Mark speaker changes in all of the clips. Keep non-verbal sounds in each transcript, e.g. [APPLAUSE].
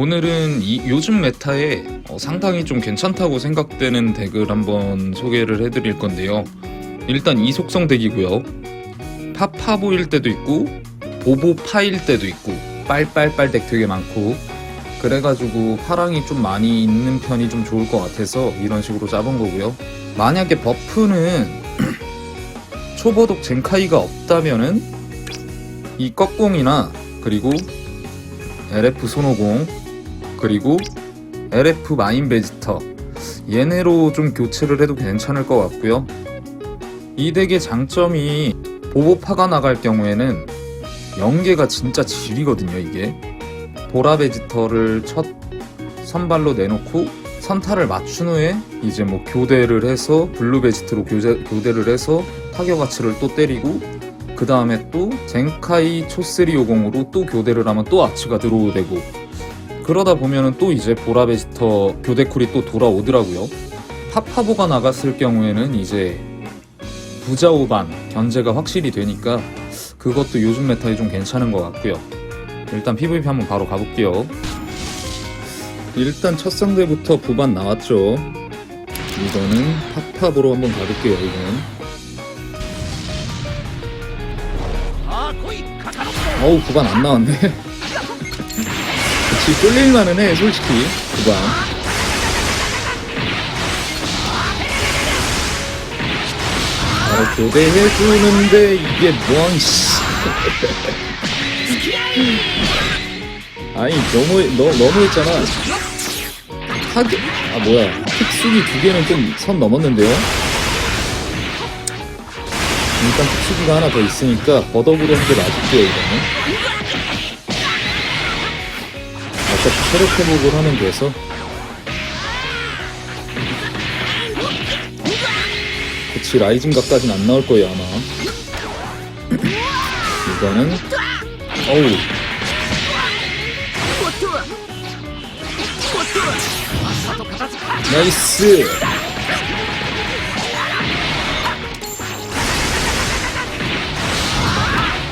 Speaker 1: 오늘은 이 요즘 메타에 어, 상당히 좀 괜찮다고 생각되는 덱을 한번 소개를 해드릴 건데요. 일단 이속성 덱이고요. 파파보일 때도 있고 보보파일 때도 있고 빨빨빨 덱 되게 많고 그래가지고 파랑이 좀 많이 있는 편이 좀 좋을 것 같아서 이런 식으로 짜본 거고요. 만약에 버프는 [CLEARS THROAT] 초보독 젠카이가 없다면은 이 꺽공이나 그리고 LF 손오공 그리고 LF 마인 베지터 얘네로 좀 교체를 해도 괜찮을 것 같고요. 이 덱의 장점이 보보파가 나갈 경우에는 연계가 진짜 질이거든요 이게 보라 베지터를 첫 선발로 내놓고 선타를 맞춘 후에 이제 뭐 교대를 해서 블루 베지트로 교대, 교대를 해서 타격 가치를 또 때리고 그 다음에 또 젠카이 초스리 50으로 또 교대를 하면 또 아츠가 들어오되고 그러다 보면은 또 이제 보라 베지터 교대 쿨이 또 돌아오더라고요. 파파보가 나갔을 경우에는 이제 부자 오반 견제가 확실히 되니까 그것도 요즘 메타에 좀 괜찮은 것 같고요. 일단 PVP 한번 바로 가볼게요. 일단 첫 상대부터 부반 나왔죠. 이거는 팝팝으로 한번 가볼게요. 이건 어우 부반 안 나왔네. 그치 쫄릴만은 해 솔직히 부반. 바로 교대해주는데 이게 뭔 씨. [LAUGHS] 아니 너무 너, 너무 했잖아. 타격 아 뭐야 특수기 두 개는 좀 선 넘었는데요. 일단 특수기가 하나 더 있으니까 버덕으로 한개 맞을게요 이거는. 어차피 체력 회복을 하면 돼서. 그치 라이징 각까진 안 나올 거예요 아마. 이거는 어우 나이스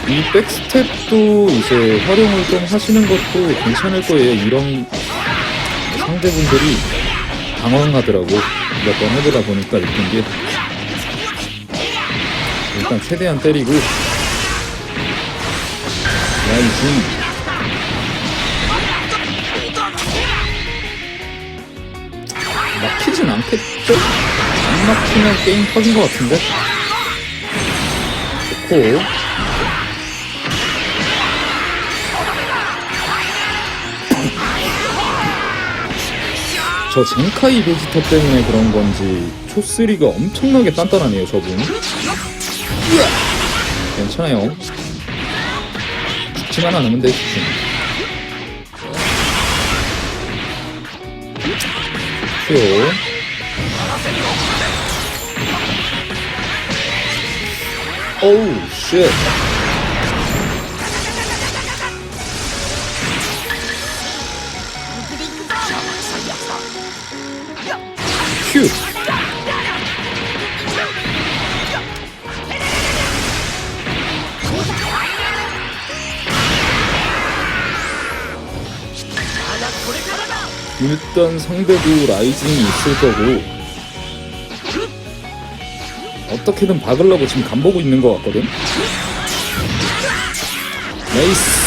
Speaker 1: 이 백스텝도 이제 활용을 좀 하시는 것도 괜찮을 거예요. 이런 상대분들이 당황하더라고. 몇 번 해보다 보니까 느낀 게. 일단 최대한 때리고. 라이징. 막히진 않겠죠? 안 막히면 게임 터진 것 같은데? 좋고 저 젠카이 베지터 때문에 그런 건지 초쓰리가 엄청나게 단단하네요 저분. 괜찮아요. 죽지만 않으면 돼 죽지 표 오우 쉣 일단 상대도 라이징이 있을 거고 어떻게든 박으려고 지금 간보고 있는 것 같거든 나이스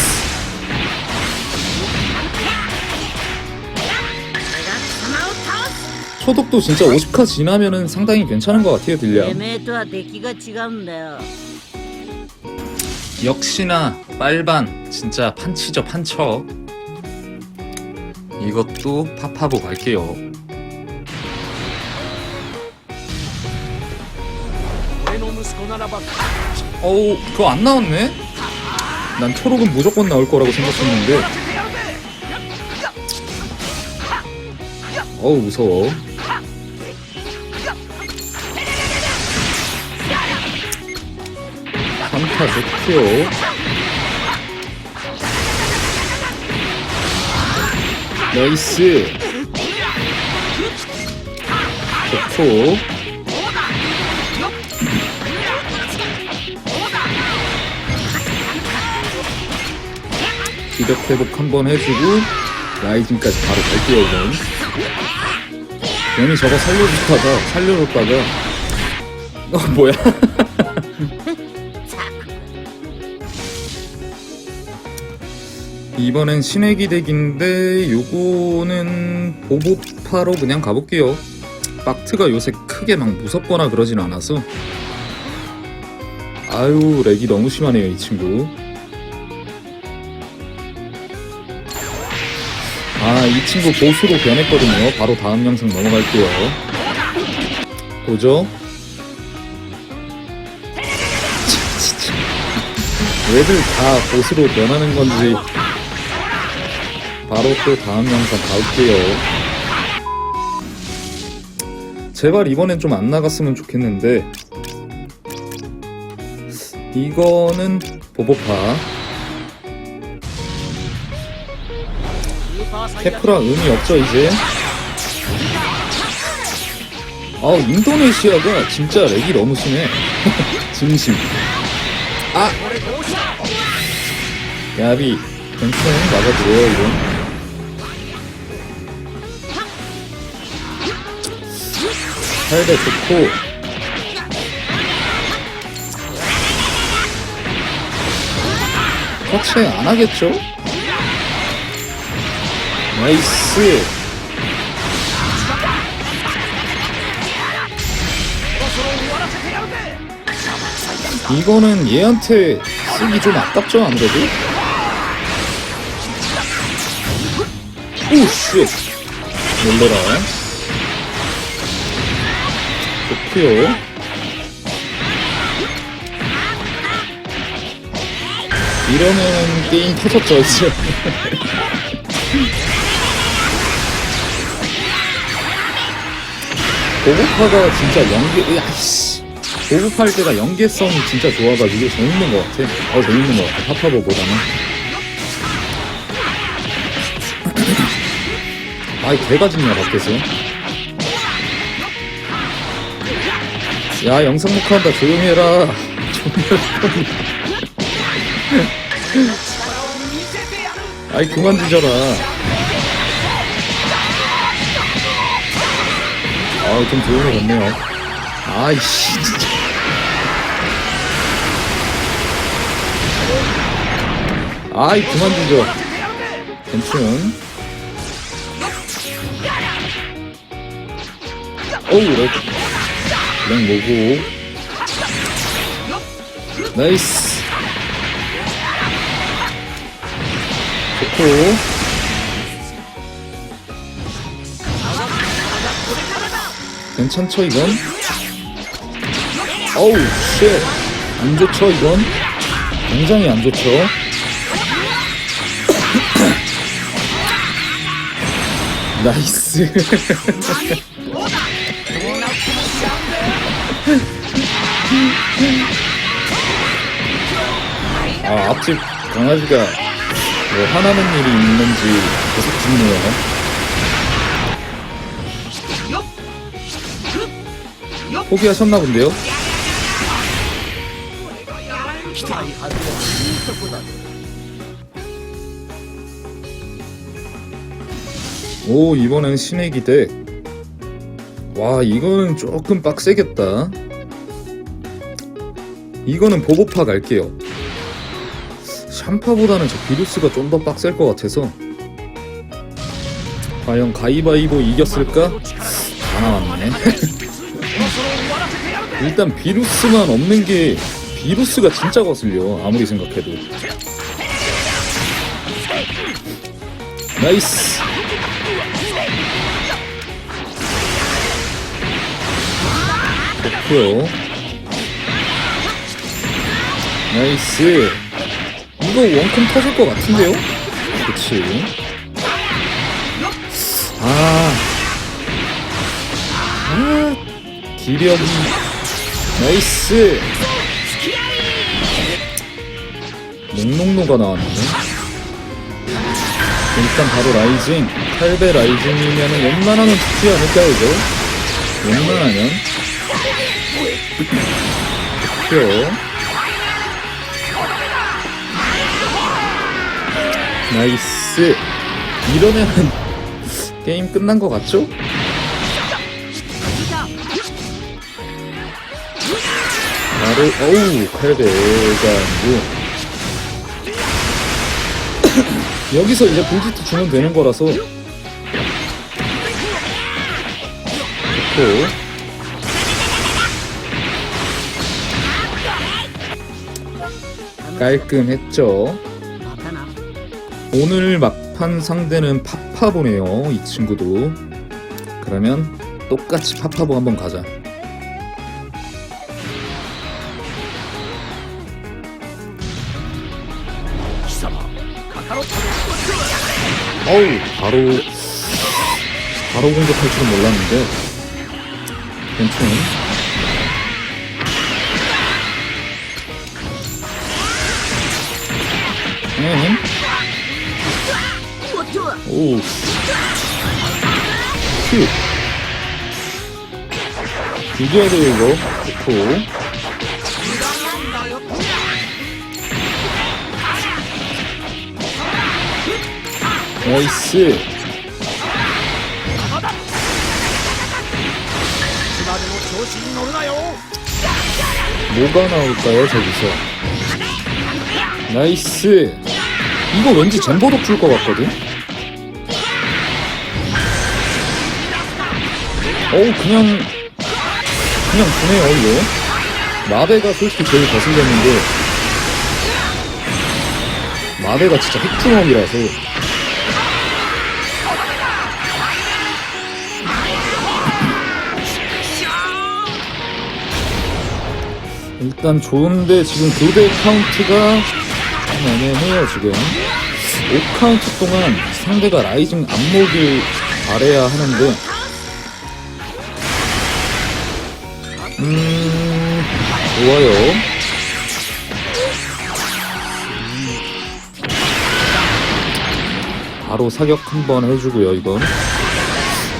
Speaker 1: 소독도 진짜 50카 지나면은 상당히 괜찮은 것 같아요 딜량
Speaker 2: てめえとは出来が違うんだよ
Speaker 1: 역시나 빨반 진짜 판치죠 판쳐 이것도 팝하고 갈게요. 어우 그거 안 나왔네? 난 초록은 무조건 나올 거라고 생각했는데. 어우 무서워. 한타 좋고요 나이스. 좋고. 기력 회복 한번 해주고 라이징까지 바로 갈게요 이건. 괜히 저거 살려줬다가 살려줬다가 어 뭐야 [LAUGHS] 이번엔 신의 기 덱인데 요거는 보보파로 그냥 가볼게요. 박트가 요새 크게 막 무섭거나 그러진 않아서. 아유 렉이 너무 심하네요 이 친구. 아 이 친구 보스로 변했거든요. 바로 다음 영상 넘어갈게요. 보죠. [LAUGHS] 왜들 다 보스로 변하는 건지 바로 또 다음 영상 가볼게요. 제발 이번엔 좀 안 나갔으면 좋겠는데. 이거는 보보파. 케프라 의미 없죠 이제? 아우 인도네시아가 진짜 렉이 너무 심해. [LAUGHS] 진심. 아! 야비 괜찮아 맞아들어요 이건 살대 좋고 터치 안 하겠죠? 나이스 이거는 얘한테 쓰기 좀 아깝죠 아무래도? 오쉣 놀래라 좋고요 이러면 게임 터졌죠 이제 [LAUGHS] 보급파가 진짜 연계, 야이씨. 보급할 때가 연계성이 진짜 좋아가지고 재밌는 것 같아. 어, 재밌는 것 같아. 파파보보다는. [CLEARS THROAT] 아이, 개가 짖냐, 밖에서. 야, 영상 녹화한다. 조용히 해라. [LAUGHS] 아이, 그만 짖어라. 아, 좀 조용해졌네요. 아이씨, 진짜. 아이, 그만 좀 줘. 괜춘. 어우, 렉. 렉 뭐고. 나이스. 좋고. 괜찮죠 이건? 어우 쉣안 좋죠 이건? 굉장히 안 좋죠 [LAUGHS] 나이스 [LAUGHS] 아 앞집 강아지가 뭐 화나는 일이 있는지 계속 짖네요 포기하셨나 본데요? 오 이번엔 신의 기대 와 이거는 조금 빡세겠다. 이거는 보고파 갈게요. 샴파보다는 저 비루스가 좀 더 빡셀 것 같아서. 과연 가이바이보 이겼을까? 다 나왔네. [LAUGHS] 일단 비루스만 없는 게 비루스가 진짜 거슬려 아무리 생각해도. 나이스 좋고요. 나이스. 이거 원컴 터질 것 같은데요? 그치. 아, 아 기력이 나이스. 농농노가 나왔네. 일단 바로 라이징. 8배 라이징이면 웬만하면 죽지 않을까요 이거? 웬만하면 좋고요 나이스. 이러면 [LAUGHS] 게임 끝난 것 같죠? 나를 어우 아니고 [COUGHS] 여기서 이제 불지트 주면 되는 거라서. 좋고 깔끔했죠. 오늘 막판 상대는 파파보네요 이 친구도. 그러면 똑같이 파파보 한번 가자. 어우 바로 바로 공격할 줄은 몰랐는데. 괜찮은 음.
Speaker 2: 오.
Speaker 1: 이겨야 돼, 이거. 좋고. 나이스. 뭐가 나올까요, 저기서? 나이스. 이거 왠지 젠보독 줄 것 같거든? 어우 그냥 그냥 보네요 이거. 마베가 솔직히 제일 거슬렸는데. 마베가 진짜 핵주먹이라서. 일단 좋은데 지금 교대 카운트가 좀 애매해요 지금. 5카운트 동안 상대가 라이징 안목을 바래야 하는데. 음 좋아요. 바로 사격 한번 해주고요 이건.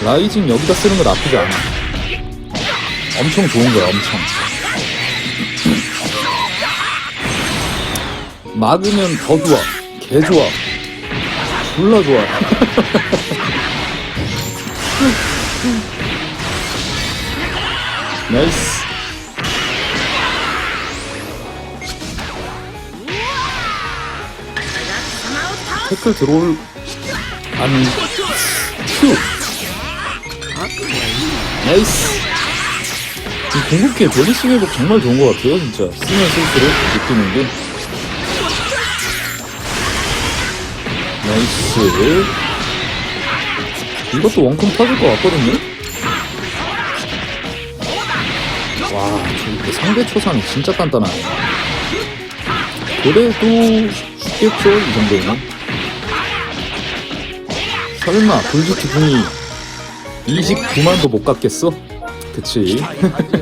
Speaker 1: 라이징 여기다 쓰는 거 나쁘지 않아. 엄청 좋은 거야 엄청 막으면 더 좋아. 개 좋아. 졸라 좋아. [LAUGHS] 나이스. 태클 들어올 아니 큐. 나이스. 이 궁극기의 밸리싱 회복 정말 좋은 것 같아요 진짜. 쓰면 쓸수록 느끼는 게 나이스. 이것도 원컴 터질 것 같거든요? 와 저기 상대 초상이 진짜 단단하네. 그래도 쉽겠죠 이 정도면? 설마 불지트 궁이 29만도 못 갔겠어? 그치 [LAUGHS]